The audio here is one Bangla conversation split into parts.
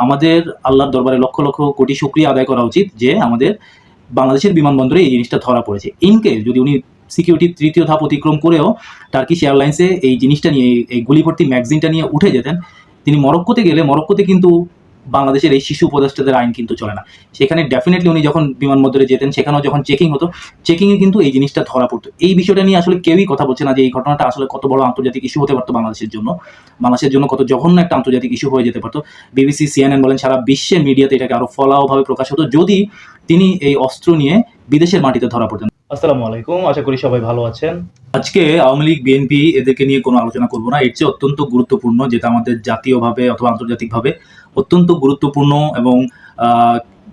আমাদের আল্লাহর দরবারে লক্ষ লক্ষ কোটি শুক্রিয়া আদায় করা উচিত যে আমাদের বাংলাদেশের বিমানবন্দরে এই জিনিসটা ধরা পড়েছে। ইনকেস যদি উনি সিকিউরিটি তৃতীয় ধাপ অতিক্রম করেও টার্কিশ এয়ারলাইন্সে এই জিনিসটা নিয়ে, এই- গুলিভর্তি গুলি ভর্তি ম্যাগজিনটা নিয়ে উঠে যেতেন, তিনি মরক্কোতে গেলে, মরক্কোতে কিন্তু বাংলাদেশের এই শিশু উপদেষ্টাদের আইন কিন্তু চলে না। সেখানে ডেফিনেটলি উনি যখন বিমানবন্দরে যেতেন সেখানেও যখন চেকিং হতো চেকিংয়ে কিন্তু এই জিনিসটা ধরা পড়তো। এই বিষয়টা নিয়ে আসলে কেউই কথা বলছে না যে এই ঘটনাটা আসলে কত বড় আন্তর্জাতিক ইস্যু হতে পারতো বাংলাদেশের জন্য। বাংলাদেশের জন্য কত জঘন্য একটা আন্তর্জাতিক ইস্যু হয়ে যেতে পারতো। বিবিসি সিএনএন বলেন সারা বিশ্বের মিডিয়াতে এটাকে আরও ফলাওভাবে প্রকাশ হতো যদি তিনি এই অস্ত্র নিয়ে বিদেশের মাটিতে ধরা পড়তেন। আসসালামু আলাইকুম আশা করি সবাই ভালো আছেন। আজকে আওয়ামী লীগ বিএনপি এদেরকে নিয়ে কোনো আলোচনা করব না। এর চেয়ে অত্যন্ত গুরুত্বপূর্ণ যেটা আমাদের জাতীয়ভাবে অথবা আন্তর্জাতিকভাবে অত্যন্ত গুরুত্বপূর্ণ এবং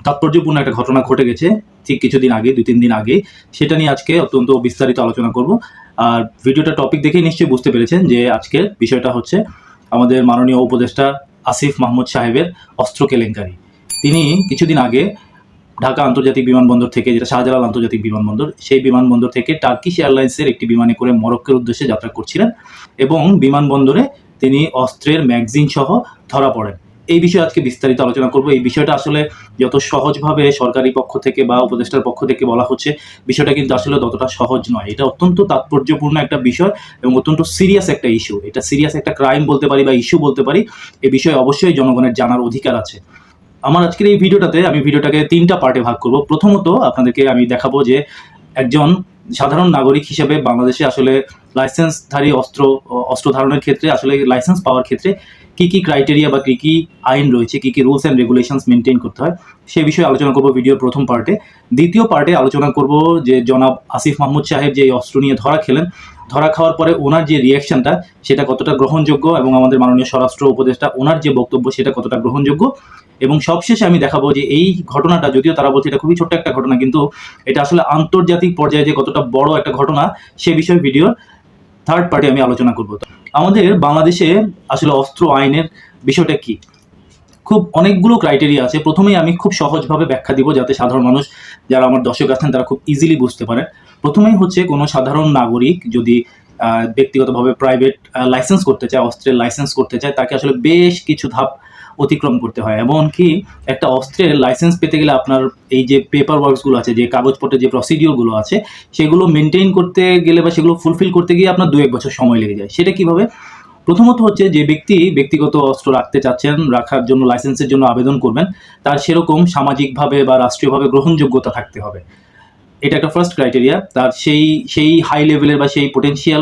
তাৎপর্যপূর্ণ একটা ঘটনা ঘটে গেছে ঠিক কিছুদিন আগে, দুই, তিন দিন আগে। সেটা নিয়ে আজকে অত্যন্ত বিস্তারিত আলোচনা করব। আর ভিডিওটা টপিক দেখেই নিশ্চয়ই বুঝতে পেরেছেন যে আজকের বিষয়টা হচ্ছে আমাদের মাননীয় উপদেষ্টা আসিফ মাহমুদ সাহেবের অস্ত্র কেলেঙ্কারি। তিনি কিছুদিন আগে ঢাকা আন্তর্জাতিক বিমানবন্দর থেকে, যেটা শাহজালাল আন্তর্জাতিক বিমানবন্দর, সেই বিমানবন্দর থেকে টার্কিশ এয়ারলাইন্সের একটি বিমানে করে মরক্কের উদ্দেশ্যে যাত্রা করছিলেন এবং বিমানবন্দরে তিনি অস্ত্রের ম্যাগজিন সহ ধরা পড়েন। এই বিষয়ে আজকে বিস্তারিত আলোচনা করব। এই বিষয়টা আসলে যত সহজভাবে সরকারি পক্ষ থেকে বা উপদেষ্টার পক্ষ থেকে বলা হচ্ছে, বিষয়টা কিন্তু আসলে ততটা সহজ নয়। এটা অত্যন্ত তাৎপর্যপূর্ণ একটা বিষয় এবং অত্যন্ত সিরিয়াস একটা ইস্যু এটা সিরিয়াস একটা ক্রাইম বলতে পারি বা ইস্যু বলতে পারি এই বিষয়ে অবশ্যই জনগণের জানার অধিকার আছে। আমার আজকের এই ভিডিওটাতে আমি ভিডিওটাকে তিনটা পার্টে ভাগ করব। প্রথমত আপনাদেরকে আমি দেখাবো যে একজন সাধারণ নাগরিক হিসেবে বাংলাদেশে আসলে লাইসেন্সধারী অস্ত্র অস্ত্র ধারণের ক্ষেত্রে, আসলে লাইসেন্স পাওয়ার ক্ষেত্রে কি কি ক্রাইটেরিয়া বা কি কি আইন রয়েছে, কি কি রুলস অ্যান্ড রেগুলেশনস মেনটেন করতে হয়, সে বিষয়ে আলোচনা করব ভিডিওর প্রথম পার্টে দ্বিতীয় পার্টে আলোচনা করব যে জনাব আসিফ মাহমুদ সাহেব যে অস্ত্র নিয়ে ধরা খেলেন ধরা খাওয়ার পরে ওনার যে রিয়াকশনটা সেটা কতটা গ্রহণযোগ্য এবং আমাদের মাননীয় স্বরাষ্ট্র উপদেষ্টা, ওনার যে বক্তব্য, সেটা কতটা গ্রহণযোগ্য? এবং সবশেষে আমি দেখাবো যে এই ঘটনাটা, যদিও তারা বলছে এটা খুবই ছোট্ট একটা ঘটনা, কিন্তু এটা আসলে আন্তর্জাতিক পর্যায়ে যে কতটা বড় একটা ঘটনা, সে বিষয়ে ভিডিওর থার্ড পার্টি আমি আলোচনা করব। আমাদের বাংলাদেশে আসলে অস্ত্র আইনের বিষয়টা কি? খুব অনেকগুলো ক্রাইটেরিয়া আছে। প্রথমেই আমি খুব সহজভাবে ব্যাখ্যা দিব যাতে সাধারণ মানুষ যারা আমার দর্শক আছেন তারা খুব ইজিলি বুঝতে পারে প্রথমেই হচ্ছে কোনো সাধারণ নাগরিক যদি ব্যক্তিগতভাবে প্রাইভেট লাইসেন্স করতে চায়, অস্ত্রের লাইসেন্স করতে চায়, তাকে আসলে বেশ কিছু ধাপ অতিক্রম করতে হয়। এমনকি একটা অস্ত্রের লাইসেন্স পেতে গেলে আপনার এই যে পেপার ওয়ার্কসগুলো আছে, যে কাগজপত্রের যে প্রসিডিওরগুলো আছে, সেগুলো মেনটেন করতে গেলে বা সেগুলো ফুলফিল করতে গিয়ে আপনার দু এক বছর সময় লেগে যায়। সেটা কীভাবে? প্রথমত হচ্ছে যে ব্যক্তি ব্যক্তিগত অস্ত্র রাখতে চাচ্ছেন, রাখার জন্য লাইসেন্সের জন্য আবেদন করবেন, তার সেরকম সামাজিকভাবে বা রাষ্ট্রীয়ভাবে গ্রহণযোগ্যতা থাকতে হবে। এটা একটা ফার্স্ট ক্রাইটেরিয়া তার সেই সেই হাই লেভেলের বা সেই পোটেনশিয়াল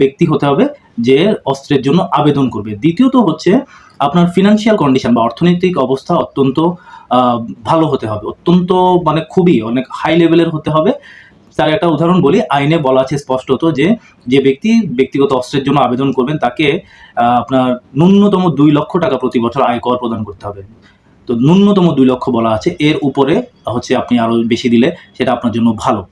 ব্যক্তি হতে হবে যে অস্ত্রের জন্য আবেদন করবে। দ্বিতীয়ত হচ্ছে আপনার ফিনান্সিয়াল কন্ডিশন বা অর্থনৈতিক অবস্থা অত্যন্ত ভালো হতে হবে। অত্যন্ত মানে খুবই অনেক হাই লেভেলের হতে হবে। তার একটা উদাহরণ বলি, আইনে বলা আছে স্পষ্টত যে যে ব্যক্তি ব্যক্তিগত অস্ত্রের জন্য আবেদন করবেন, তাকে আপনার ন্যূনতম দুই লক্ষ টাকা প্রতি বছর আয় কর প্রদান করতে হবে। তো ন্যূনতম দুই লক্ষ বলা আছে, এর উপরে হচ্ছে আপনি আরও বেশি দিলে সেটা আপনার জন্য ভালো।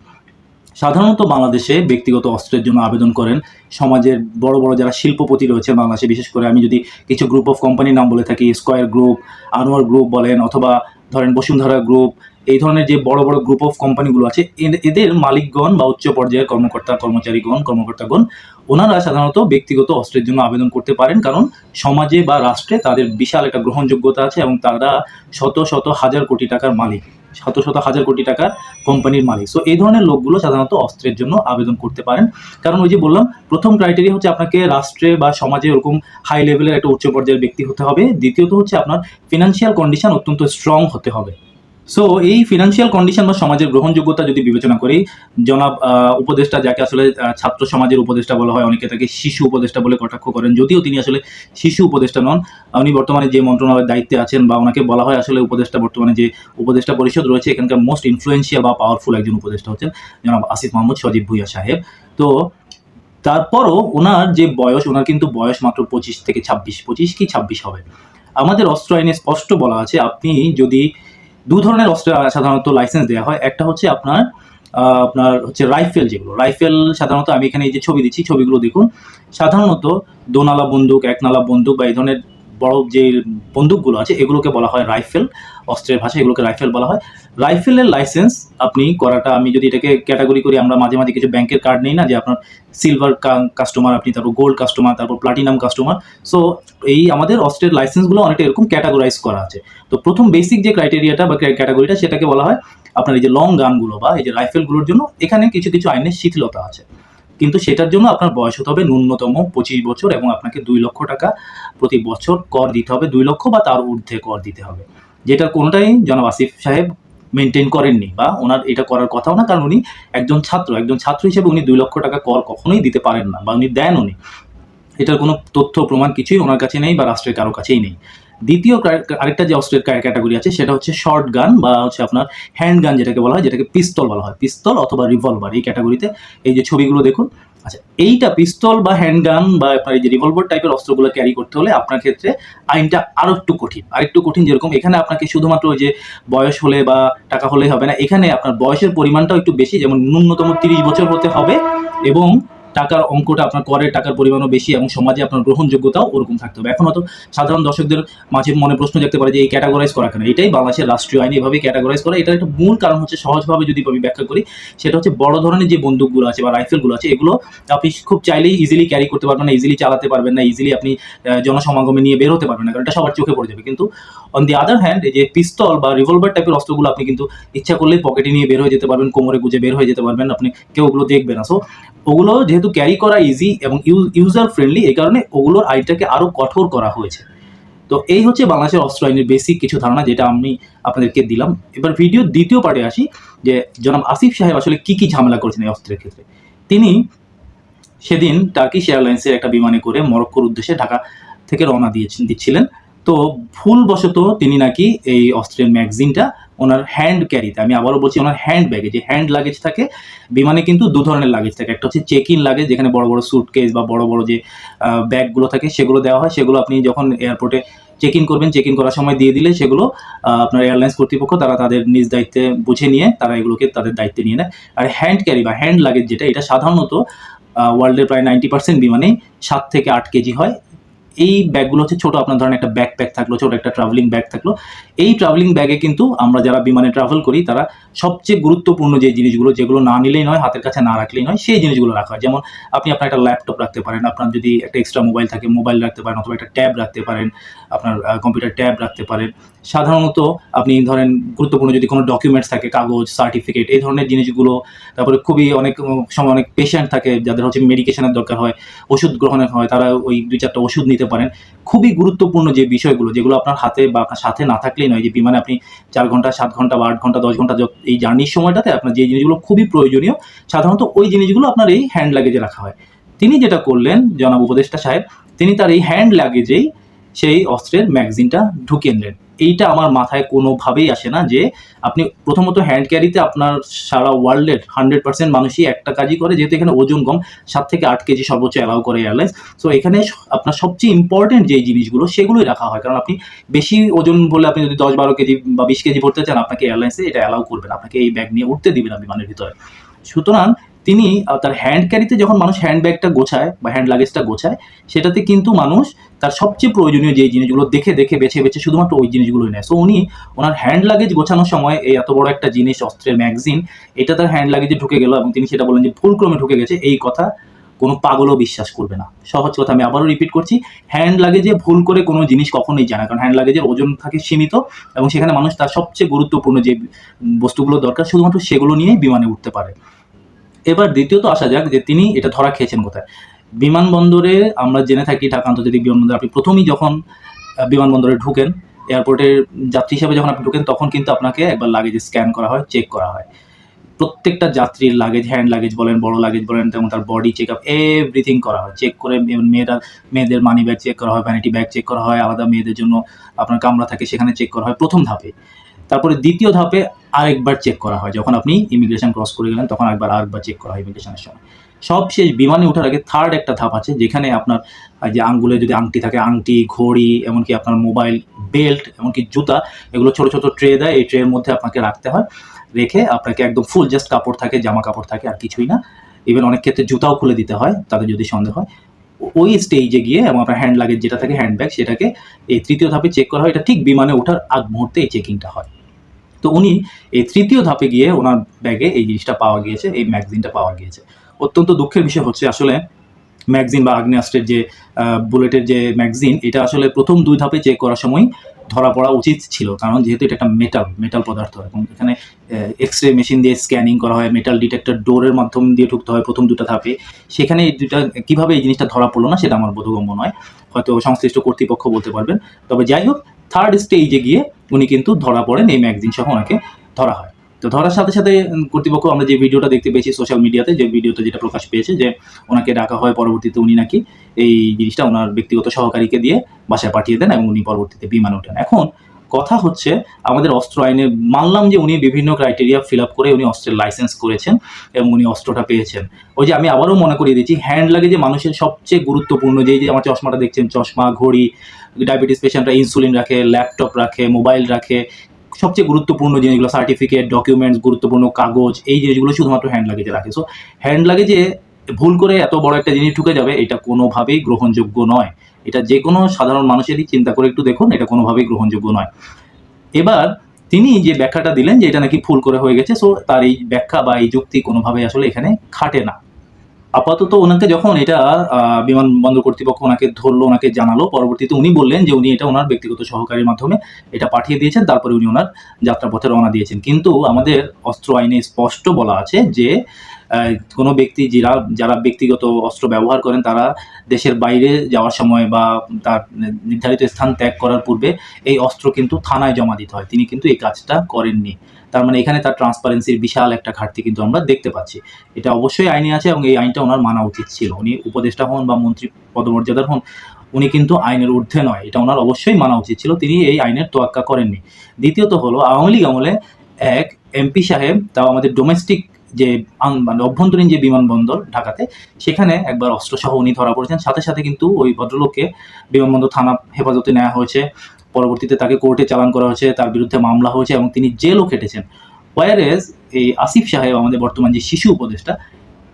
সাধারণত বাংলাদেশে ব্যক্তিগত অস্ত্রের জন্য আবেদন করেন। সমাজের বড় বড় যারা শিল্পপতি রয়েছে বাংলাদেশে, বিশেষ করে আমি যদি কিছু গ্রুপ অফ কোম্পানির নাম বলে থাকি স্কোয়ার গ্রুপ আনোয়ার গ্রুপ বলেন, অথবা ধরেন বসুন্ধরা গ্রুপ এই ধরনের যে বড় বড় গ্রুপ অফ কোম্পানিগুলো আছে এদের মালিকগণ বা উচ্চ পর্যায়ের কর্মকর্তা, কর্মচারীগণ, কর্মকর্তাগণ, ওনারা সাধারণত ব্যক্তিগত অস্ত্রের জন্য আবেদন করতে পারেন। কারণ সমাজে বা রাষ্ট্রে তাদের বিশাল একটা গ্রহণযোগ্যতা আছে এবং তারা শত শত হাজার কোটি টাকার মালিক, শত শত হাজার কোটি টাকার কোম্পানির মালিক। সো এই ধরনের লোকগুলো সাধারণত অস্ত্রের জন্য আবেদন করতে পারেন। কারণ ওই যে বললাম, প্রথম ক্রাইটেরিয়া হচ্ছে আপনাকে রাষ্ট্রে বা সমাজে ওরকম হাই লেভেলের একটা উচ্চ পর্যায়ের ব্যক্তি হতে হবে। দ্বিতীয়ত হচ্ছে আপনার ফিনান্সিয়াল কন্ডিশন অত্যন্ত স্ট্রং হতে হবে। সো এই ফিনান্সিয়াল কন্ডিশন বা সমাজের গ্রহণযোগ্যতা যদি বিবেচনা করি, জনাব উপদেষ্টা যাকে আসলে ছাত্র সমাজের উপদেষ্টা বলা হয়, অনেকে তাকে শিশু উপদেষ্টা বলে কটাক্ষ করেন। যদিও তিনি আসলে শিশু উপদেষ্টা নন, উনি বর্তমানে যে মন্ত্রণালয়ের দায়িত্বে আছেন বা ওনাকে বলা হয় আসলে উপদেষ্টা, বর্তমানে যে উপদেষ্টা পরিষদ রয়েছে, এখানকার মোস্ট ইনফ্লুয়েন্সিয়াল বা পাওয়ারফুল একজন উপদেষ্টা হচ্ছেন জনাব আসিফ মাহমুদ সজীব ভুইয়া সাহেব। তো, তারপরও ওনার যে বয়স, ওনার কিন্তু বয়স মাত্র পঁচিশ থেকে ছাব্বিশ, পঁচিশ কি ছাব্বিশ হবে? আমাদের অস্ত্র আইনে স্পষ্ট বলা আছে, আপনি যদি দু ধরনের অস্ত্র সাধারণত লাইসেন্স দেওয়া হয়। একটা হচ্ছে আপনার আপনার হচ্ছে রাইফেল যেগুলো। রাইফেল সাধারণত আমি এখানে এই যে ছবি দিচ্ছি, ছবিগুলো দেখুন। সাধারণত দোনালা বন্দুক, একনালা বন্দুক বা এই ধরনের বড় যে বন্দুকগুলো আছে, এগুলোকে বলা হয় রাইফেল অস্ত্রের ভাষায় এগুলোকে রাইফেল বলা হয়। রাইফেলের লাইসেন্স আপনি করাটা, আমি যদি এটাকে ক্যাটাগরি করি, আমরা মাঝে মাঝে কিছু ব্যাংকের কার্ড নেই না, যে আপনার সিলভার কাস্টমার আপনি তারপর গোল্ড কাস্টমার তারপর প্লাটিনাম কাস্টমার সো এই আমাদের অস্ত্রের লাইসেন্সগুলো অনেকটা এরকম ক্যাটাগরাইজ করা আছে। তো প্রথম বেসিক যে ক্রাইটেরিয়াটা বা ক্যাটাগরিটা সেটাকে বলা হয় আপনার এই যে লং গানগুলো বা এই যে রাইফেলগুলোর জন্য, এখানে কিছু কিছু আইনের শিথিলতা আছে। কিন্তু সেটার জন্য আপনার বয়স হতে হবে ন্যূনতম পঁচিশ বছর এবং আপনাকে দুই লক্ষ টাকা প্রতি বছর কর দিতে হবে। দুই লক্ষ বা তার ঊর্ধ্বে কর দিতে হবে। যেটা কোনোটাই জনাব আসিফ সাহেব মেনটেন করেননি বা ওনার এটা করার কথাও না, কারণ উনি একজন ছাত্র একজন ছাত্র হিসেবে উনি দুই লক্ষ টাকা কর কখনোই দিতে পারেন না বা উনি দেন উনি। এটার কোনো তথ্য, প্রমাণ কিছুই ওনার কাছে নেই বা রাষ্ট্রের কারও কাছেই নেই। দ্বিতীয় আরেকটা যে অস্ত্রের ক্যাটাগরি আছে, সেটা হচ্ছে শর্ট গান বা হচ্ছে আপনার হ্যান্ড গান যেটাকে বলা হয়, যেটাকে পিস্তল বলা হয়। পিস্তল অথবা রিভলভার এই ক্যাটাগরিতে এই যে ছবিগুলো দেখুন। আচ্ছা এইটা পিস্তল বা হ্যান্ড গান বা আপনার এই যে রিভলভার টাইপের অস্ত্রগুলো ক্যারি করতে হলে আপনার ক্ষেত্রে আইনটা আরও একটু কঠিন। আরেকটু কঠিন যেরকম এখানে আপনাকে শুধুমাত্র ওই যে বয়স হলে বা টাকা হলেই হবে না, এখানে আপনার বয়সের পরিমাণটাও একটু বেশি, যেমন ন্যূনতম তিরিশ বছর হতে হবে এবং টাকার অঙ্কটা আপনার করের টাকার পরিমাণও বেশি এবং সমাজে আপনার গ্রহণযোগ্যতাও ওরকম থাকতে হবে। এখন হয়তো সাধারণ দর্শকদের মাঝে মনে প্রশ্ন জাগতে পারে যে এই ক্যাটাগরাইজ করা কেন? এটাই বাংলাদেশের রাষ্ট্রীয় আইন এভাবে ক্যাটাগরাইজ করা। এটার একটা মূল কারণ হচ্ছে সহজভাবে যদি আমি ব্যাখ্যা করি, সেটা হচ্ছে বড় ধরনের যে বন্দুকগুলো আছে বা রাইফেলগুলো আছে, এগুলো আপনি খুব চাইলেই ইজিলি ক্যারি করতে পারবেন না ইজিলি চালাতে পারবেন না ইজিলি আপনি জনসমাগমে নিয়ে বের হতে পারবেন না, কারণ এটা সবার চোখে পড়ে যাবে। কিন্তু অন দি আদার হ্যান্ড যে পিস্তল বা রিভলভার টাইপের অস্ত্রগুলো আপনি কিন্তু ইচ্ছা করলেই পকেটে নিয়ে বের হয়ে যেতে পারবেন, কোমরে গুজে বের হয়ে যেতে পারবেন, আপনি কেউ ওগুলো দেখবে না। সো ওগুলো যেহেতু ক্যারি করা ইজি এবং ইউজার ফ্রেন্ডলি এই কারণে ওগুলোর আইনটাকে আরও কঠোর করা হয়েছে। তো এই হচ্ছে বাংলাদেশের অস্ত্র আইনের বেসিক কিছু ধারণা যেটা আমি আপনাদেরকে দিলাম। এবার ভিডিও দ্বিতীয় পার্টে আসি, যে জনাব আসিফ সাহেব আসলে কি কি ঝামেলা করেছেন এই অস্ত্রের ক্ষেত্রে। তিনি সেদিন টার্কিশ এয়ারলাইন্সের একটা বিমানে করে মরক্কোর উদ্দেশ্যে ঢাকা থেকে রওনা দিয়েছেন দিচ্ছিলেন। তো ভুলবশত তিনি নাকি এই অস্ত্রের ম্যাগজিনটা ওনার হ্যান্ড ক্যারিতে, আমি আবারও বলছি ওনার হ্যান্ড ব্যাগে যে হ্যান্ড লাগেজ থাকে, বিমানে কিন্তু দু ধরনের লাগেজ থাকে। একটা হচ্ছে চেক ইন লাগেজ, যেখানে বড় বড় সুটকেস বা বড় বড় যে ব্যাগগুলো থাকে, সেগুলো দেওয়া হয়। সেগুলো আপনি যখন এয়ারপোর্টে চেক ইন করবেন চেক ইন করার সময় দিয়ে দিলে সেগুলো আপনার এয়ারলাইন্স কর্তৃপক্ষ তারা তাদের নিজ দায়িত্বে বুঝে নিয়ে তারা এগুলোকে তাদের দায়িত্বে নিয়ে নেয়। আর হ্যান্ড ক্যারি বা হ্যান্ড লাগেজ যেটা, এটা সাধারণত ওয়ার্ল্ডের প্রায় নাইনটি পার্সেন্ট বিমানেই সাত থেকে আট কেজি হয়। এই ব্যাগগুলো হচ্ছে ছোট, আপনার ধরেন একটা ব্যাগ প্যাক থাকল, ছোট একটা ট্রাভেলিং ব্যাগ থাকল। এই ট্রাভেলিং ব্যাগে কিন্তু আমরা যারা বিমানে ট্রাভেল করি, তারা সবচেয়ে গুরুত্বপূর্ণ যে জিনিসগুলো, যেগুলো না নিলেই নয়, হাতের কাছে না রাখলেই নয়, সেই জিনিসগুলো রাখা হয়। যেমন আপনি আপনার একটা ল্যাপটপ রাখতে পারেন, আপনার যদি একটা এক্সট্রা মোবাইল থাকে মোবাইল রাখতে পারেন অথবা একটা ট্যাব রাখতে পারেন, আপনার কম্পিউটার ট্যাব রাখতে পারেন। সাধারণত আপনি ধরেন গুরুত্বপূর্ণ যদি কোনো ডকুমেন্টস থাকে, কাগজ সার্টিফিকেট এই ধরনের জিনিসগুলো, তারপরে খুবই অনেক সময় অনেক পেশেন্ট থাকে, যাদের হচ্ছে মেডিকেশনের দরকার হয়, ওষুধ গ্রহণের হয়, তারা ওই দুই চারটা ওষুধ নিতে পারেন। খুবই গুরুত্বপূর্ণ যে বিষয়গুলো, যেগুলো আপনার হাতে বা সাথে না থাকলেই নয়, যে বিমানে আপনি চার ঘণ্টা, সাত ঘণ্টা বা আট ঘণ্টা, দশ ঘণ্টা এই জার্নির সময়টাতে আপনার যে জিনিসগুলো খুবই প্রয়োজনীয়, সাধারণত ওই জিনিসগুলো আপনার এই হ্যান্ড লাগেজে রাখা হয়। তিনি যেটা করলেন, জনাব উপদেষ্টা সাহেব, তিনি তার এই হ্যান্ড লাগেজেই সেই অস্ত্রের ম্যাগজিনটা ঢুকিয়ে নিলেন। এইটা আমার মাথায় কোনোভাবেই আসে না যে আপনি প্রথমত হ্যান্ড ক্যারিতে আপনার সারা ওয়ার্ল্ডের হান্ড্রেড পার্সেন্ট মানুষই একটা কাজই করে, যেহেতু এখানে ওজন কম, সাত থেকে আট কেজি সর্বোচ্চ অ্যালাউ করে এয়ারলাইন্স সো এখানে আপনার সবচেয়ে ইম্পর্টেন্ট যেই জিনিসগুলো, সেগুলোই রাখা হয়। কারণ আপনি বেশি ওজন বলে আপনি যদি দশ বারো কেজি বা বিশ কেজি ভরতে চান, আপনাকে এয়ারলাইন্সে এটা অ্যালাউ করবে না আপনাকে এই ব্যাগ নিয়ে উঠতে দিবেন না বিমানের ভিতরে। সুতরাং তিনি তার হ্যান্ড ক্যারিতে যখন মানুষ হ্যান্ড ব্যাগটা গোছায় বা হ্যান্ড লাগেজটা গোছায়, সেটাতে কিন্তু মানুষ তার সবচেয়ে প্রয়োজনীয় যে জিনিসগুলো দেখে দেখে বেছে বেছে শুধুমাত্র ওই জিনিসগুলোই নেয়। সো উনি ওনার হ্যান্ড লাগেজ গোছানোর সময় এই এত বড় একটা জিনিস, অস্ত্রের ম্যাগজিন এটা তার হ্যান্ড লাগেজে ঢুকে গেল এবং তিনি সেটা বলেন যে ভুলক্রমে ঢুকে গেছে, এই কথা কোনো পাগলও বিশ্বাস করবে না। সহজ কথা, আমি আবারও রিপিট করছি হ্যান্ড লাগেজে ভুল করে কোনো জিনিস কখনোই যায় না, কারণ হ্যান্ড লাগেজের ওজন থাকে সীমিত এবং সেখানে মানুষ তার সবচেয়ে গুরুত্বপূর্ণ যে বস্তুগুলো দরকার, শুধুমাত্র সেগুলো নিয়েই বিমানে উঠতে পারে। এবার দ্বিতীয়ত আসা যাক যে তিনি এটা ধরা খেয়েছেন কোথায়। বিমানবন্দরে আমরা জেনে থাকি ঢাকা আন্তর্জাতিক বিমানবন্দরে আপনি প্রথমেই যখন বিমানবন্দরে ঢুকেন এয়ারপোর্টের যাত্রী হিসাবে যখন আপনি ঢুকেন, তখন কিন্তু আপনাকে একবার লাগেজ স্ক্যান করা হয় চেক করা হয়। প্রত্যেকটা যাত্রীর লাগেজ হ্যান্ড লাগেজ বলেন, বড় লাগেজ বলেন, তেমন তার বডি চেক আপ এভরিথিং করা হয়। চেক করে মেয়েরা, মেয়েদের মানি ব্যাগ চেক করা হয় ভ্যানিটি ব্যাগ চেক করা হয়, আলাদা মেয়েদের জন্য আপনার কামরা থাকে, সেখানে চেক করা হয় প্রথম ধাপে। তারপরে দ্বিতীয় ধাপে আরেকবার চেক করা হয়। যখন আপনি ইমিগ্রেশন ক্রস করে গেলেন, তখন একবার আরেকবার চেক করা হয় ইমিগ্রেশনের সময়। সব শেষ, বিমানে ওঠার আগে থার্ড একটা ধাপ আছে, যেখানে আপনার যে আঙ্গুলে যদি আংটি থাকে, আংটি, ঘড়ি, এমনকি আপনার মোবাইল বেল্ট এমনকি জুতা, এগুলো ছোট ছোট ট্রে দেয়। এই ট্রের মধ্যে আপনাকে রাখতে হয়। রেখে আপনাকে একদম ফুল জাস্ট কাপড় থাকে, জামা কাপড় থাকে, আর কিছুই না। ইভেন অনেক ক্ষেত্রে জুতাও খুলে দিতে হয় তাদের যদি সন্দেহ হয়। ওই স্টেজে গিয়ে এবং আপনার হ্যান্ড লাগেজ যেটা থাকে হ্যান্ড ব্যাগ সেটাকে এই তৃতীয় ধাপে চেক করা হয়। এটা ঠিক বিমানে ওঠার আগ মুহূর্তে এই চেকিংটা হয়। তো উনি এই তৃতীয় ধাপে গিয়ে ওনার ব্যাগে এই জিনিসটা পাওয়া গিয়েছে, এই ম্যাগজিনটা পাওয়া গিয়েছে। অত্যন্ত দুঃখের বিষয় হচ্ছে আসলে ম্যাগজিন বা আগ্নেয়াস্ত্রের যে বুলেটের যে ম্যাগজিন এটা আসলে প্রথম দুই ধাপে চেক করার সময় ধরা পড়া উচিত ছিল, কারণ যেহেতু এটা একটা মেটাল মেটাল পদার্থ, এবং এখানে এক্স রে মেশিন দিয়ে স্ক্যানিং করা হয় মেটাল ডিটেক্টর ডোরের মাধ্যম দিয়ে ঢুকতে হয় প্রথম দুটা ধাপে, সেখানে এই দুটা কীভাবে এই জিনিসটা ধরা পড়ল না সেটা আমার বোধগম্য নয়, হয়তো সংশ্লিষ্ট কর্তৃপক্ষ বলতে পারবেন, তবে যাই হোক থার্ড স্টেজে গিয়ে উনি কিন্তু ধরা পড়েন, এই ম্যাগজিন সহ ওনাকে ধরা হয়। তো ধরার সাথে সাথে কর্তৃপক্ষ আমরা যে ভিডিওটা দেখতে পেয়েছি সোশ্যাল মিডিয়াতে যে ভিডিওটা যেটা প্রকাশ পেয়েছে যে ওনাকে ডাকা হয় পরবর্তীতে উনি নাকি এই জিনিসটা ওনার ব্যক্তিগত সহকারীকে দিয়ে বাসায় পাঠিয়ে দেন এবং উনি পরবর্তীতে বিমানে ওঠেন। এখন কথা হচ্ছে, আমাদের অস্ত্র আইনে মানলাম যে উনি বিভিন্ন ক্রাইটেরিয়া ফিল আপ করে উনি অস্ত্রের লাইসেন্স করেছেন এবং উনি অস্ত্রটা পেয়েছেন। ওই যে আমি আবারও মনে করিয়ে দিচ্ছি হ্যান্ড লাগে যে মানুষের সবচেয়ে গুরুত্বপূর্ণ যে যে আমার চশমাটা দেখছেন, চশমা, ঘড়ি ডায়াবেটিস পেশেন্টরা ইনসুলিন রাখে ল্যাপটপ রাখে মোবাইল রাখে সবচেয়ে গুরুত্বপূর্ণ জিনিসগুলো সার্টিফিকেট ডকুমেন্টস গুরুত্বপূর্ণ কাগজ, এই জিনিসগুলো শুধুমাত্র হ্যান্ড লাগেজে রাখে। সো হ্যান্ড লাগেজে ভুল করে এত বড় একটা জিনিস ঢুকে যাবে, এটা কোনোভাবেই গ্রহণযোগ্য নয়। এটা যে কোনো সাধারণ মানুষেরই চিন্তা করে একটু দেখুন, এটা কোনোভাবেই গ্রহণযোগ্য নয়। এবার, তিনি যে ব্যাখ্যাটা দিলেন যে এটা নাকি ফুল করে হয়ে গেছে সো তার এই ব্যাখ্যা বা এই যুক্তি কোনোভাবে আসলে এখানে খাটে না। আপাতত ওনাকে যখন এটা বিমানবন্দর কর্তৃপক্ষ ওনাকে ধরলো, ওনাকে জানালো, পরবর্তীতে উনি বললেন যে উনি এটা ওনার ব্যক্তিগত সহকারীর মাধ্যমে এটা পাঠিয়ে দিয়েছেন, তারপরে উনি ওনার যাত্রাপথে রওনা দিয়েছেন। কিন্তু আমাদের অস্ত্র আইনে স্পষ্ট বলা আছে যে কোনো ব্যক্তি যারা যারা ব্যক্তিগত অস্ত্র ব্যবহার করেন, তারা দেশের বাইরে যাওয়ার সময় বা তার নির্ধারিত স্থান ত্যাগ করার পূর্বে এই অস্ত্র কিন্তু থানায় জমা দিতে হয়। তিনি কিন্তু এই কাজটা করেননি। তার মানে এখানে তার ট্রান্সপারেন্সির বিশাল একটা ঘাটতি কিন্তু আমরা দেখতে পাচ্ছি। এটা অবশ্যই আইনে আছে এবং এই আইনটা ওনার মানা উচিত ছিল। উনি উপদেষ্টা হন বা মন্ত্রী পদমর্যাদার হন, উনি কিন্তু আইনের ঊর্ধ্বে নয়। এটা ওনার অবশ্যই মানা উচিত ছিল। তিনি এই আইনের তোয়াক্কা করেননি। দ্বিতীয়ত হলো, আওয়ামী লীগ আমলে এক এমপি সাহেব, তাও আমাদের ডোমেস্টিক যে মানে অভ্যন্তরীণ যে বিমানবন্দর ঢাকাতে, সেখানে একবার অস্ত্রসহ উনি ধরা পড়েছেন। সাথে সাথে কিন্তু ওই ভদ্রলোককে বিমানবন্দর থানা হেফাজতে নেওয়া হয়েছে। পরবর্তীতে তাকে কোর্টে চালান করা হয়েছে, তার বিরুদ্ধে মামলা হয়েছে এবং তিনি জেলও খেটেছেন। ওয়ারেস, এই আসিফ সাহেব, আমাদের বর্তমান যে শিশু উপদেষ্টা,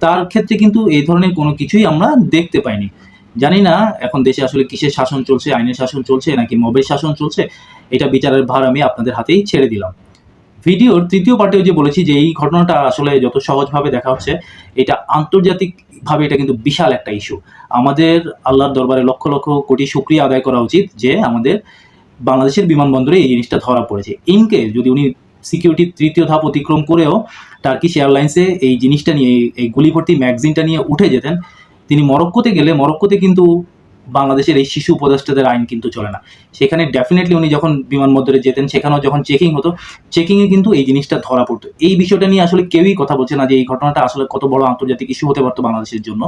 তার ক্ষেত্রে কিন্তু এই ধরনের কোনো কিছুই আমরা দেখতে পাইনি। জানি না এখন দেশে আসলে কিসের শাসন চলছে, আইনের শাসন চলছে নাকি মবের শাসন চলছে, এটা বিচারের ভার আমি আপনাদের হাতেই ছেড়ে দিলাম। ভিডিওর তৃতীয় পার্টেও যে বলেছি যে এই ঘটনাটা আসলে যত সহজভাবে দেখা হচ্ছে, এটা আন্তর্জাতিকভাবে এটা কিন্তু বিশাল একটা ইস্যু আমাদের আল্লাহর দরবারে লক্ষ লক্ষ কোটি শুক্রিয়া আদায় করা উচিত যে আমাদের বাংলাদেশের বিমানবন্দরে এই জিনিসটা ধরা পড়েছে। ইনকে যদি উনি সিকিউরিটির তৃতীয় ধাপ অতিক্রম করেও টার্কিশ এয়ারলাইন্সে এই জিনিসটা নিয়ে, এই- গুলি ভর্তি ম্যাগজিনটা নিয়ে উঠে যেতেন, তিনি মরক্কোতে গেলে, মরক্কোতে কিন্তু বাংলাদেশের এই শিশু উপদেষ্টাদের আইন কিন্তু চলে না। সেখানে ডেফিনেটলি উনি যখন বিমানবন্দরে যেতেন, সেখানেও যখন চেকিং হতো চেকিংয়ে কিন্তু এই জিনিসটা ধরা পড়তো। এই বিষয়টা নিয়ে আসলে কেউই কথা বলছে না যে এই ঘটনাটা আসলে কত বড় আন্তর্জাতিক ইস্যু হতে পারতো বাংলাদেশের জন্য।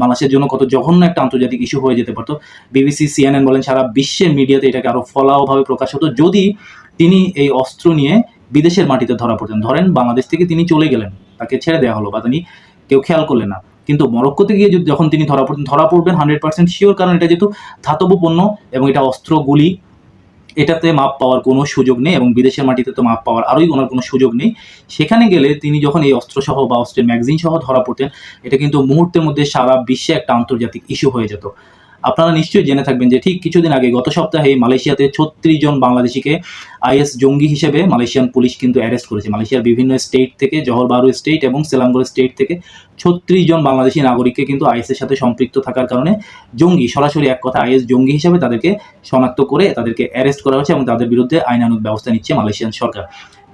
বাংলাদেশের জন্য কত জঘন্য একটা আন্তর্জাতিক ইস্যু হয়ে যেতে পারতো। বিবিসি সিএনএন বলেন, সারা বিশ্বের মিডিয়াতে এটাকে আরও ফলাওভাবে প্রকাশ হতো। যদি তিনি এই অস্ত্র নিয়ে বিদেশের মাটিতে ধরা পড়তেন, ধরেন বাংলাদেশ থেকে তিনি চলে গেলেন, তাকে ছেড়ে দেওয়া হলো বা তিনি কেউ খেয়াল করলেন না কিন্তু মরক্কোতে গিয়ে যদি যখন তিনি ধরা পড়তেন ধরা পড়বেন হান্ড্রেড পার্সেন্ট শিওর কারণ এটা যেহেতু ধাতব পণ্য এবং এটা অস্ত্র গুলি, এটাতে মাপ পাওয়ার কোনো সুযোগ নেই এবং বিদেশের মাটিতে তো মাপ পাওয়ার, আরোই ওনার কোনো সুযোগ নেই। সেখানে গেলে তিনি যখন এই অস্ত্রসহ বা অস্ত্রের ম্যাগজিন সহ ধরা পড়তেন, এটা কিন্তু মুহূর্তের মধ্যে সারা বিশ্বে একটা আন্তর্জাতিক ইস্যু হয়ে যেত। আপনারা নিশ্চয়ই জেনে থাকবেন যে ঠিক কিছুদিন আগে গত সপ্তাহে মালয়েশিয়াতে ছত্রিশ জন বাংলাদেশিকে আইএস জঙ্গি হিসেবে মালয়েশিয়ান পুলিশ কিন্তু অ্যারেস্ট করেছে। মালয়েশিয়ার বিভিন্ন স্টেট থেকে জহর বারু স্টেট এবং সেলাঙ্গোর স্টেট থেকে ছত্রিশ জন বাংলাদেশি নাগরিককে কিন্তু আইএসের সাথে সম্পৃক্ত থাকার কারণে জঙ্গি, সরাসরি এক কথা আইএস জঙ্গি হিসেবে তাদেরকে শনাক্ত করে তাদেরকে অ্যারেস্ট করা হয়েছে এবং তাদের বিরুদ্ধে আইনানুগ ব্যবস্থা নিচ্ছে মালয়েশিয়ান সরকার।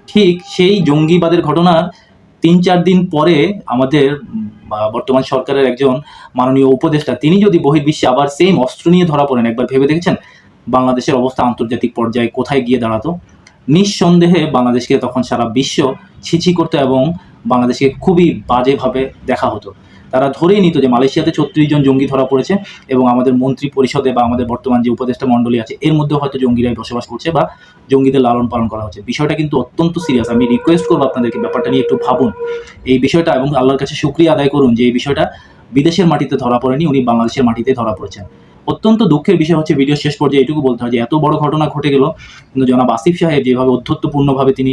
ঠিক সেই জঙ্গিবাদের ঘটনার তিন চার দিন পরে আমাদের বর্তমান সরকারের একজন মাননীয় উপদেষ্টা, তিনি যদি বহির্বিশ্বে আবার সেম অস্ত্র নিয়ে ধরা পড়েন, একবার ভেবে দেখেছেন? বাংলাদেশের অবস্থা আন্তর্জাতিক পর্যায়ে কোথায় গিয়ে দাঁড়াতো? নিঃসন্দেহে বাংলাদেশকে তখন সারা বিশ্ব ছিছি করতো এবং বাংলাদেশকে খুবই বাজেভাবে দেখা হতো। তারা ধরেই নিত যে মালয়েশিয়াতে ছত্রিশ জন জঙ্গি ধরা পড়েছে এবং আমাদের মন্ত্রী পরিষদে বা আমাদের বর্তমান যে উপদেষ্টা মণ্ডলী আছে, এর মধ্যে হয়তো জঙ্গিরাই বসবাস করছে বা জঙ্গিদের লালন পালন করা হচ্ছে। বিষয়টা কিন্তু অত্যন্ত সিরিয়াস আমি রিকোয়েস্ট করব আপনাদেরকে ব্যাপারটা নিয়ে একটু ভাবুন। এই বিষয়টা এবং আল্লাহর কাছে শুক্রিয়া আদায় করুন যে এই বিষয়টা বিদেশের মাটিতে ধরা পড়েনি, উনি বাংলাদেশের মাটিতে ধরা পড়েছেন। অত্যন্ত দুঃখের বিষয় হচ্ছে ভিডিও শেষ পর্যায়ে এটুকু বলতে হয় যে এত বড় ঘটনা ঘটে গেল। কিন্তু জনাব আসিফ সাহেব যেভাবে অধ্যত্বপূর্ণভাবে তিনি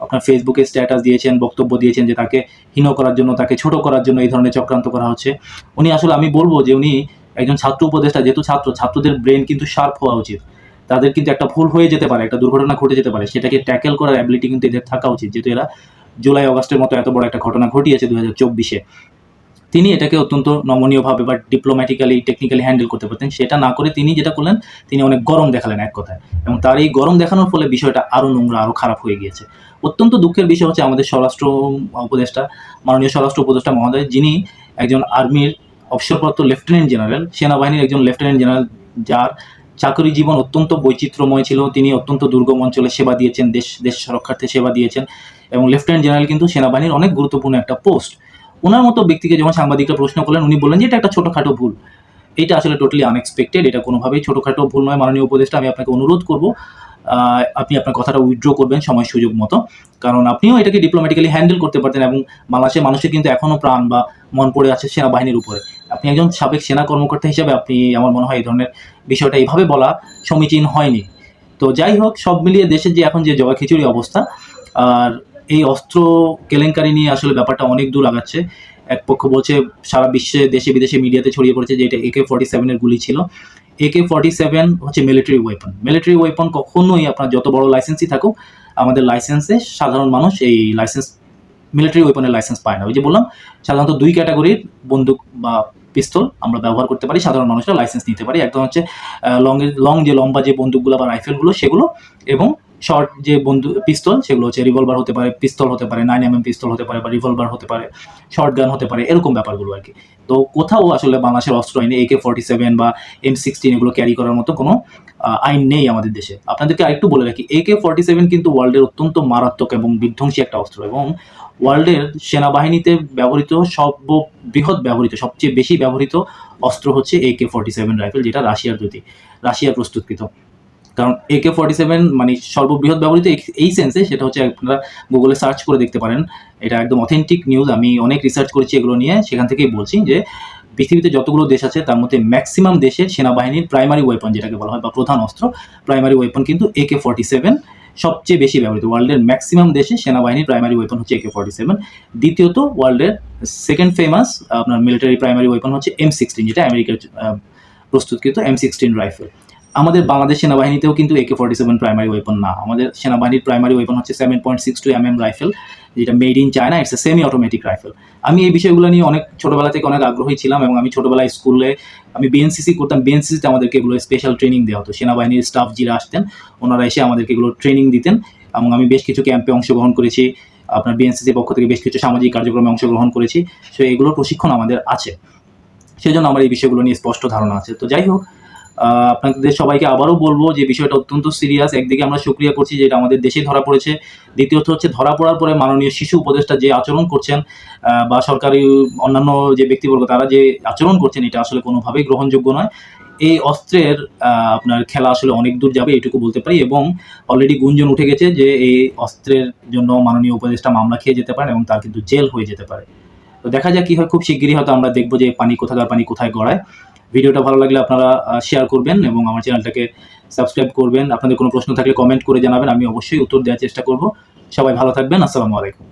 আপনার ফেসবুকে স্ট্যাটাস দিয়েছেন, বক্তব্য দিয়েছেন যে তাকে হীন করার জন্য, তাকে ছোট করার জন্য এই ধরনের চক্রান্ত করা হচ্ছে। উনি আসলে আমি বলব যে উনি একজন ছাত্র উপদেষ্টা, যেহেতু ছাত্র, ছাত্রদের ব্রেন কিন্তু শার্প হওয়া উচিত। তাদের কিন্তু একটা ভুল হয়ে যেতে পারে, একটা দুর্ঘটনা ঘটে যেতে পারে, সেটাকে ট্যাকেল করার অ্যাবিলিটি কিন্তু এদের থাকা উচিত। যেহেতু এরা জুলাই, অগস্টের মতো এত বড় একটা ঘটনা ঘটিয়েছে দু হাজার চব্বিশে। তিনি এটাকে অত্যন্ত নমনীয়ভাবে বা ডিপ্লোম্যাটিক্যালি টেকনিক্যালি হ্যান্ডেল করতে পারতেন। সেটা না করে তিনি যেটা করলেন, তিনি অনেক গরম দেখালেন এক কথায়। এবং তার এই গরম দেখানোর ফলে বিষয়টা আরও নোংরা আরও খারাপ হয়ে গিয়েছে। অত্যন্ত দুঃখের বিষয় হচ্ছে আমাদের স্বরাষ্ট্র উপদেষ্টা, মাননীয় স্বরাষ্ট্র উপদেষ্টা মহোদয়, যিনি একজন আর্মির অবসরপ্রাপ্ত লেফটেন্যান্ট জেনারেল সেনাবাহিনীর একজন লেফটেন্যান্ট জেনারেল যার চাকরি জীবন অত্যন্ত বৈচিত্র্যময় ছিল। তিনি অত্যন্ত দুর্গম অঞ্চলে সেবা দিয়েছেন, দেশ দেশ রক্ষার্থে সেবা দিয়েছেন। এবং লেফটেন্যান্ট জেনারেল কিন্তু সেনাবাহিনীর অনেক গুরুত্বপূর্ণ একটা পোস্ট ওনার মতো ব্যক্তিকে যখন সাংবাদিকরা প্রশ্ন করলেন, উনি বললেন যে এটা একটা ছোটোখাটো ভুল। এটা আসলে টোটালি আনএক্সপেক্টেড এটা কোনোভাবেই ছোটোখাটো ভুল নয়। মাননীয় উপদেষ্টা, আমি আপনাকে অনুরোধ করব আপনি আপনার কথাটা উইথড্র করবেন সময় সুযোগ মতো। কারণ আপনিও এটাকে ডিপ্লোম্যাটিক্যালি হ্যান্ডেল করতে পারতেন এবং বাংলাদেশের মানুষের কিন্তু এখনও প্রাণ বা মন পড়ে আছে সেনাবাহিনীর উপরে। আপনি একজন সাবেক সেনা কর্মকর্তা হিসেবে আপনি, আমার মনে হয় এই ধরনের বিষয়টা এইভাবে বলা সমীচীন হয়নি। তো যাই হোক, সব মিলিয়ে দেশের যে এখন যে জগা খিচুড়ি অবস্থা, আর এই অস্ত্র কেলেঙ্কারি নিয়ে আসলে ব্যাপারটা অনেক দূর আগাচ্ছে। এক পক্ষ বলছে, সারা বিশ্বে দেশে বিদেশে মিডিয়াতে ছড়িয়ে পড়েছে যে এটা একে ফর্টি সেভেনের গুলি ছিল। একে ফর্টি সেভেন হচ্ছে মিলিটারি ওয়েপন মিলিটারি ওয়েপন কখনোই আপনার যত বড় লাইসেন্সই থাকুক, আমাদের লাইসেন্সে সাধারণ মানুষ এই লাইসেন্স মিলিটারি ওয়েপনের লাইসেন্স পায় না। ওই যে বললাম, সাধারণত দুই ক্যাটাগরির বন্দুক বা পিস্তল আমরা ব্যবহার করতে পারি, সাধারণ মানুষরা লাইসেন্স নিতে পারি। একদম হচ্ছে লং লং যে লম্বা যে বন্দুকগুলো বা রাইফেলগুলো সেগুলো এবং শর্ট যে বন্দুক পিস্তল সেগুলো হচ্ছে রিভলভার হতে পারে পিস্তল হতে পারে নাইন এম এম পিস্তল হতে পারে বা রিভলভার হতে পারে শর্ট গান হতে পারে, এরকম ব্যাপারগুলো আর কি তো কোথাও আসলে বাংলাদেশের অস্ত্র আইনে একে ফর্টি সেভেন বা এম সিক্সটিন এগুলো ক্যারি করার মতো কোনো আইন নেই আমাদের দেশে। আপনাদেরকে আরেকটু বলে রাখি একে ফর্টি সেভেন কিন্তু ওয়ার্ল্ডের অত্যন্ত মারাত্মক এবং বিধ্বংসী একটা অস্ত্র এবং ওয়ার্ল্ডের সেনাবাহিনীতে ব্যবহৃত সর্ববৃহৎ ব্যবহৃত, সবচেয়ে বেশি ব্যবহৃত অস্ত্র হচ্ছে একে ফর্টি সেভেন রাইফেল যেটা রাশিয়ার যদি রাশিয়ার প্রস্তুতকৃত। কারণ একে ফর্টি সেভেন মানে সর্ববৃহৎ ব্যবহৃত এই- সেন্সে সেটা হচ্ছে আপনারা গুগলে সার্চ করে দেখতে পারেন। এটা একদম অথেন্টিক নিউজ আমি অনেক রিসার্চ করেছি এগুলো নিয়ে। সেখান থেকেই বলছি যে, পৃথিবীতে যতগুলো দেশ আছে, তার মধ্যে ম্যাক্সিমাম দেশের সেনাবাহিনীর প্রাইমারি ওয়েপন যেটাকে বলা হয় বা প্রধান অস্ত্র প্রাইমারি ওয়েপন কিন্তু একে ফর্টি সেভেন সবচেয়ে বেশি ব্যবহৃত ওয়ার্ল্ডের ম্যাক্সিমাম দেশে সেনাবাহিনীর প্রাইমারি ওয়েপন হচ্ছে একে ফর্টি সেভেন দ্বিতীয়ত ওয়ার্ল্ডের সেকেন্ড ফেমাস আপনার মিলিটারি প্রাইমারি ওয়েপন হচ্ছে এম সিক্সটিন যেটা আমেরিকার প্রস্তুতকৃত এম সিক্সটিন রাইফেল আমাদের বাংলাদেশ সেনাবাহিনীতেও কিন্তু একে ফর্টি সেভেন প্রাইমারি ওয়েপন না। আমাদের সেনাবাহিনীর প্রাইমারি ওয়েপন হচ্ছে seven point six two M M rifle যেটা made in China it's a semi automatic rifle আমি এই বিষয়গুলো নিয়ে অনেক ছোটোবেলা থেকে অনেক আগ্রহী ছিলাম এবং আমি ছোটোবেলায় স্কুলে আমি বিএনসিসি করতাম। বিএনসিসিতে আমাদেরকে এগুলো স্পেশাল ট্রেনিং দেওয়া হতো। সেনাবাহিনীর স্টাফ যারা আসতেন, ওনারা এসে আমাদেরকে এগুলো ট্রেনিং দিতেন এবং আমি বেশ কিছু ক্যাম্পে অংশগ্রহণ করেছি। আপনার বিএনসিসির পক্ষ থেকে বেশ কিছু সামাজিক কার্যক্রমে অংশগ্রহণ করেছি। সো এগুলোর প্রশিক্ষণ আমাদের আছে। সেই জন্য আমার এই বিষয়গুলো নিয়ে স্পষ্ট ধারণা আছে। তো যাই হোক আপনাদের সবাইকে আবারও বলব যে বিষয়টা অত্যন্ত সিরিয়াস একদিকে আমরা সুক্রিয়া করছি যে এটা আমাদের দেশে ধরা পড়েছে। দ্বিতীয়ত হচ্ছে ধরা পড়ার পরে মাননীয় শিশু উপদেষ্টা যে আচরণ করছেন বা সরকারি অন্যান্য যে ব্যক্তিবর্গ তারা যে আচরণ করছেন, এটা আসলে কোনোভাবেই গ্রহণযোগ্য নয়। এই অস্ত্রের আপনার খেলা আসলে অনেক দূর যাবে এটুকু বলতে পারি এবং অলরেডি গুঞ্জন উঠে গেছে যে এই অস্ত্রের জন্য মাননীয় উপদেষ্টা মামলা খেয়ে যেতে পারেন এবং তার কিন্তু জেল হয়ে যেতে পারে। তো দেখা যাক কি হয়, খুব শিগগিরই হয়তো আমরা দেখব যে পানি কোথাকার, পানি কোথায় গড়ায়। ভিডিওটা ভালো লাগলে আপনারা শেয়ার করবেন এবং আমার চ্যানেলটাকে সাবস্ক্রাইব করবেন। আপনাদের কোনো প্রশ্ন থাকলে কমেন্ট করে জানাবেন, আমি অবশ্যই উত্তর দেওয়ার চেষ্টা করব। সবাই ভালো থাকবেন, আসসালামু আলাইকুম।